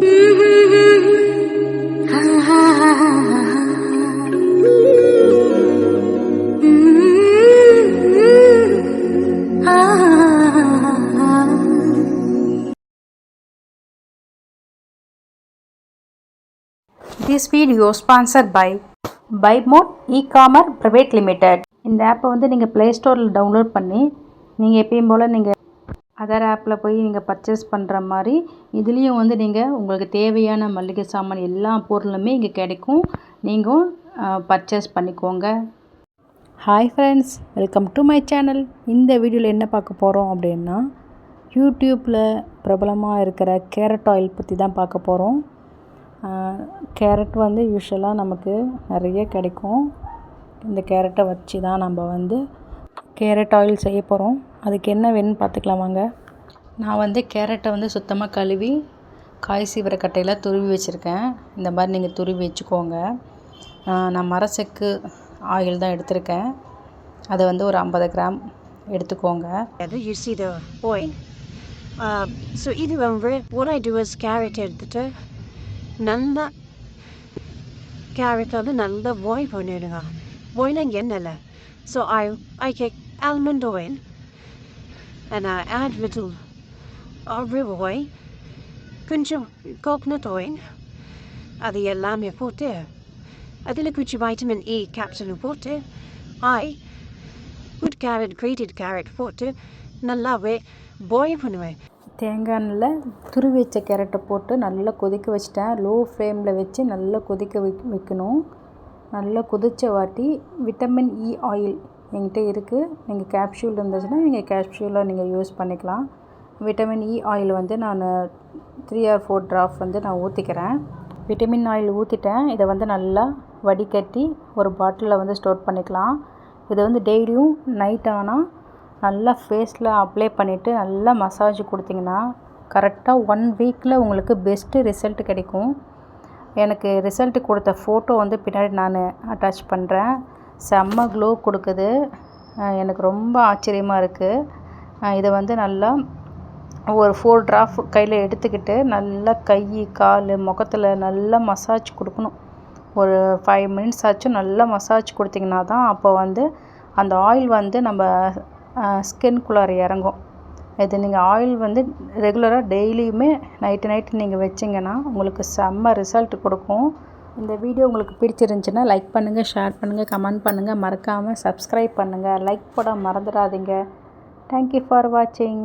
This video sponsor by Bymot e commerce private limited இந்த ஆப்பை வந்து நீங்கள் ப்ளே ஸ்டோரில் டவுன்லோட் பண்ணி நீங்கள் எப்பயும் போல் நீங்கள் அதர் ஆப்பில் போய் நீங்கள் பர்ச்சேஸ் பண்ணுற மாதிரி இதுலேயும் வந்து நீங்கள் உங்களுக்கு தேவையான மளிகை சாமான் எல்லா பொருளுமே இங்கே கிடைக்கும். நீங்கள் பர்ச்சேஸ் பண்ணிக்கோங்க. Hi friends welcome to my channel இந்த வீடியோவில் என்ன பார்க்க போகிறோம் அப்படின்னா யூடியூப்பில் பிரபலமாக இருக்கிற கேரட் ஆயில் பற்றி தான் பார்க்க போகிறோம் கேரட் வந்து யூஸ்வலாக நமக்கு நிறைய கிடைக்கும். இந்த கேரட்டை வச்சு தான் நம்ம வந்து கேரட் ஆயில் செய்ய போகிறோம் அதுக்கு என்ன வேணும்னு பார்த்துக்கலாம் வாங்க. நான் வந்து கேரட்டை வந்து சுத்தமாக கழுவி காய் சீவிர கட்டையில் துருவி வச்சுருக்கேன். இந்த மாதிரி நீங்கள் துருவி வச்சுக்கோங்க. நான் மரச்செக்கு ஆயில் தான் எடுத்திருக்கேன். அதை வந்து ஒரு ஐம்பது கிராம் எடுத்துக்கோங்க. You see the oil. Uh, so one, what I do is carrot எடுத்துட்டு நல்லா கேரட் வந்து நல்லா பாயில் பண்ணிடுங்க. பாயிலிங் எண்ணெயில். So I I take almond oil and I add little olive oil கொஞ்சம் கோகனட் ஆயில் அது எல்லாமே போட்டு அதில் கொஞ்சம் வைட்டமின் இ கேப்சூல் போட்டு I cut carrot grated carrot போட்டு நல்லாவே பாயில் பண்ணுவேன் தேங்காய் எண்ணெயில் துருவி வச்ச கேரட்டை போட்டு நல்லா கொதிக்க வச்சிட்டேன். லோ ஃப்ளேமில் வச்சு நல்லா கொதிக்க வைக்கணும். நல்லா கொதிச்ச வாட்டி விட்டமின் இ ஆயில் என்கிட்ட இருக்குது நீங்கள் கேப்சூல் இருந்துச்சுன்னா நீங்கள் கேப்ஷூலாக நீங்கள் யூஸ் பண்ணிக்கலாம். விட்டமின் இ ஆயில் வந்து நான் த்ரீ ஆர் ஃபோர் ட்ராப் வந்து நான் ஊற்றிக்கிறேன் விட்டமின் ஆயில் ஊற்றிட்டேன் இதை வந்து நல்லா வடிகட்டி ஒரு பாட்டிலில் வந்து ஸ்டோர் பண்ணிக்கலாம். இதை வந்து டெய்லியும் நைட் ஆனால் நல்லா ஃபேஸில் அப்ளை பண்ணிவிட்டு நல்லா மசாஜ் கொடுத்தீங்கன்னா கரெக்டாக ஒன் வீக்கில் உங்களுக்கு பெஸ்ட்டு ரிசல்ட் கிடைக்கும். எனக்கு ரிசல்ட் கொடுத்த ஃபோட்டோ வந்து பின்னாடி நான் அட்டாச் பண்ணுறேன் செம்ம க்ளோ கொடுக்குது. எனக்கு ரொம்ப ஆச்சரியமாக இருக்குது இதை வந்து நல்லா ஒரு ஃபோர் ட்ராப் கையில் எடுத்துக்கிட்டு நல்லா கை கால் முகத்தில் நல்லா மசாஜ் கொடுக்கணும். ஒரு ஃபைவ் மினிட்ஸ் ஆச்சும் நல்லா மசாஜ் கொடுத்தீங்கன்னா தான் அப்போ வந்து அந்த ஆயில் வந்து நம்ம ஸ்கின்குள்ளார இறங்கும். இது நீங்கள் ஆயில் வந்து ரெகுலராக டெய்லியுமே நைட்டு நைட்டு நீங்கள் வச்சிங்கன்னா உங்களுக்கு செம்ம ரிசல்ட் கொடுக்கும். இந்த வீடியோ உங்களுக்கு பிடிச்சிருந்துச்சுன்னா லைக் பண்ணுங்கள் ஷேர் பண்ணுங்கள் கமெண்ட் பண்ணுங்கள் மறக்காமல் சப்ஸ்கிரைப் பண்ணுங்கள் லைக் போட மறந்துடாதீங்க. தேங்க்யூ ஃபார் வாட்சிங்